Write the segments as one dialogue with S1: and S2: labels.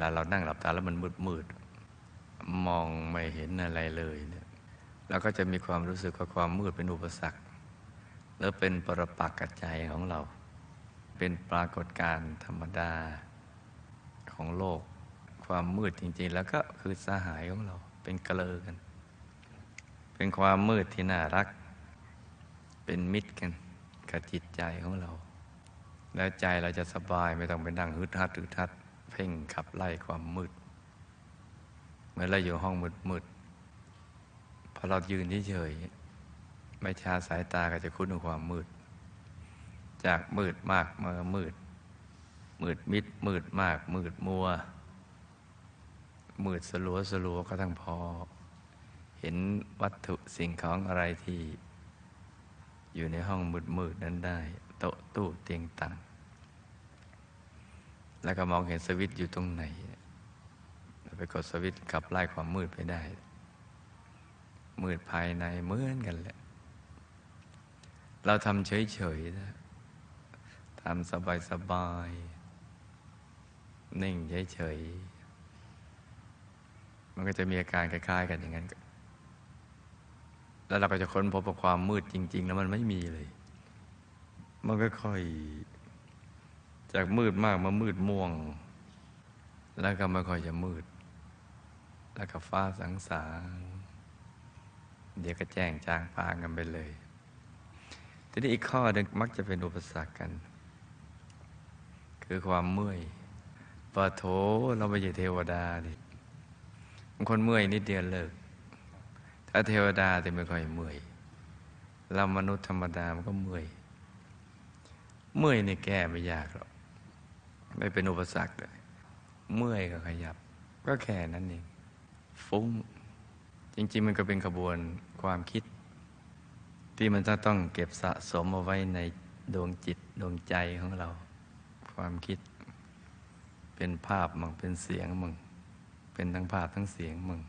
S1: ลาเรานั่งหลับตาแล้วมันมืดมืดมองไม่เห็นอะไรเลยเนี่ยเราก็จะมีความรู้สึกว่าความมืดเป็นอุปสรรค แล้วเป็นปรปักษ์กับใจของเรา เป็นปรากฏการณ์ธรรมดาของโลก ความมืดจริง ๆ แล้วก็คือสหายของเรา เป็นกเลอกัน เป็นความมืดที่น่ารัก เป็นมิตรกันกับจิตใจของเรา แล้วใจเราจะสบายไม่ต้องไปนั่งฮึดฮัดฮึดฮัด เพ่งขับไล่ความมืด เหมือนเราอยู่ห้องมืดมืดๆพอเรายืนเฉยๆไม่ชาสายตาก็จะคุ้นกับความมืด จากมืดมากมามืด มืดมิด มืดมาก มืดมัว มืดสลัวสลัวก็ทั้งพอ เห็นวัตถุสิ่งของอะไรที่ อยู่ในห้องมืดมืดๆนั้นได้ โต๊ะตู้เตียงตัง แล้วก็มองเห็นสวิตอยู่ตรงไหนเราไปกดสวิตขับไล่ความมืดไปได้ มืดภายในเหมือนกันแหละ เราทำเฉยๆนะทำสบายๆ นิ่งเฉยๆ มันก็จะมีอาการคล้ายๆ กันอย่างนั้น แล้วเราก็จะค้นพบว่าความมืดจริง ๆ แล้วมันไม่มีเลย มันก็ค่อย จากมืดมากมามืดม่วง แล้วก็ไม่ค่อยจะมืด แล้วก็ฟ้าสางสาง เดี๋ยวก็แจ้งจางพางกันไปเลย ทีนี้อีกข้อหนึ่งมักจะเป็นอุปสรรคกัน คือความเมื่อยปะโถเราไม่ใช่เทวดาดิบางคนเมื่อยนิดเดียวเลิก ถ้าเทวดาจะไม่ค่อยเมื่อย เรามนุษย์ธรรมดามันก็เมื่อย เมื่อยในแก้ไม่ยากหรอก ไม่เป็นอุปสรรคเลยเมื่อยก็ขยับ ก็แค่นั้นเองฟุ้ง จริง ๆ มันก็เป็นขบวนความคิด ที่มันจะต้องเก็บสะสมเอาไว้ในดวงจิตดวงใจของเรา ความคิด เป็นภาพมั่งเป็นเสียงมั่งเป็นทั้งภาพทั้งเสียงมั่ง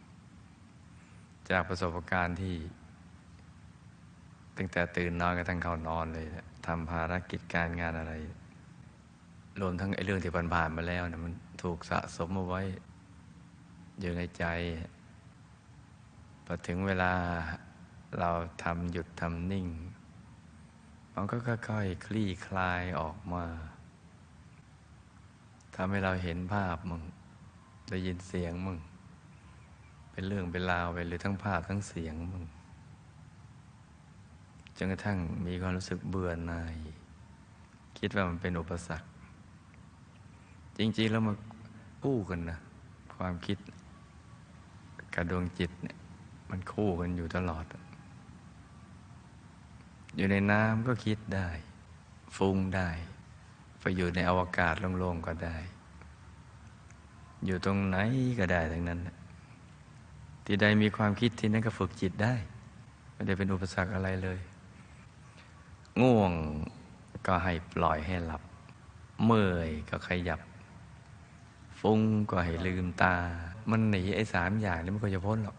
S1: จากประสบการณ์ที่ตั้งแต่ตื่นนอนกระทั่งเข้านอนเลยทำภารกิจการงานอะไร รวมทั้งไอ้เรื่องที่ผ่านๆมาแล้วนะมันถูกสะสมเอาไว้ อยู่ในใจพอถึงเวลาเราทำหยุดทำนิ่ง มันก็ค่อยๆคลี่คลายออกมาทำให้เราเห็นภาพมึงได้ยินเสียงมึง เป็นเรื่องเป็นราวไปหรือทั้งภาพทั้งเสียงมึงจนกระทั่งมีความรู้สึกเบื่อหน่ายคิดว่ามันเป็นอุปสรรค จริง ๆ แล้วมาคู่กันนะความคิดกับดวงจิตเนี่ยมันคู่กันอยู่ตลอด อยู่ในน้ำก็คิดได้ ฟุ้งได้ ไปอยู่ในอวกาศโล่งๆก็ได้ อยู่ตรงไหนก็ได้ทั้งนั้น ที่ใดมีความคิดที่นั่นก็ฝึกจิตได้ ไม่ได้เป็นอุปสรรคอะไรเลย ง่วงก็ให้ปล่อยให้หลับ เมื่อยก็ขยับ ฟุ้งก็ให้ลืมตา มันหนีไอ้สามอย่างนี้มันก็จะพ้นหรอก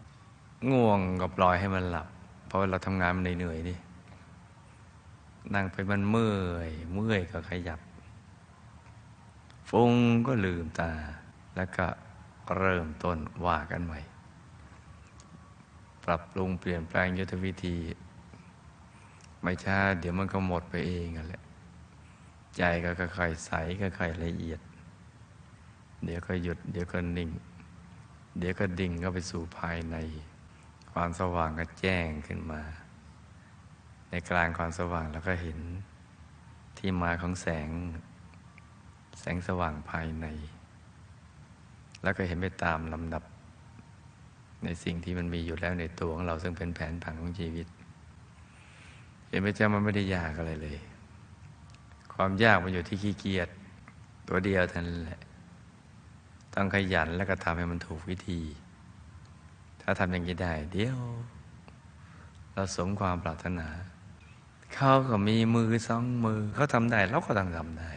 S1: ง่วงก็ปล่อยให้มันหลับ เพราะเราทำงานมันเหนื่อยๆนี่นั่งไปมันเมื่อยเมื่อยก็ขยับ ฟุ้งก็ลืมตา แล้วก็เริ่มต้นว่ากันใหม่ ปรับปรุงเปลี่ยนแปลงยุทธวิธี ไม่ช้าเดี๋ยวมันก็หมดไปเองอะแหละ ใจก็ค่อยๆใสค่อยๆละเอียด เดี๋ยวก็หยุด เดี๋ยวก็นิ่ง เดี๋ยวก็ดิ่งเข้าไปสู่ภายใน ความสว่างก็แจ้งขึ้นมา ในกลางความสว่างเราก็เห็นที่มาของแสง แสงสว่างภายใน แล้วก็เห็นไปตามลำดับ ในสิ่งที่มันมีอยู่แล้วในตัวของเราซึ่งเป็นแผนผังของชีวิต เห็นไหมจ้ามันไม่ได้ยากอะไรเลย ความยากมันอยู่ที่ขี้เกียจตัวเดียวท่านแหละ ต้องขยันแล้วก็ทำให้มันถูกวิธี ถ้าทำอย่างนี้ได้ เดี๋ยว เราสมความปรารถนา เขาก็มีมือสองมือ เขาทำได้เราก็ต้องทำได้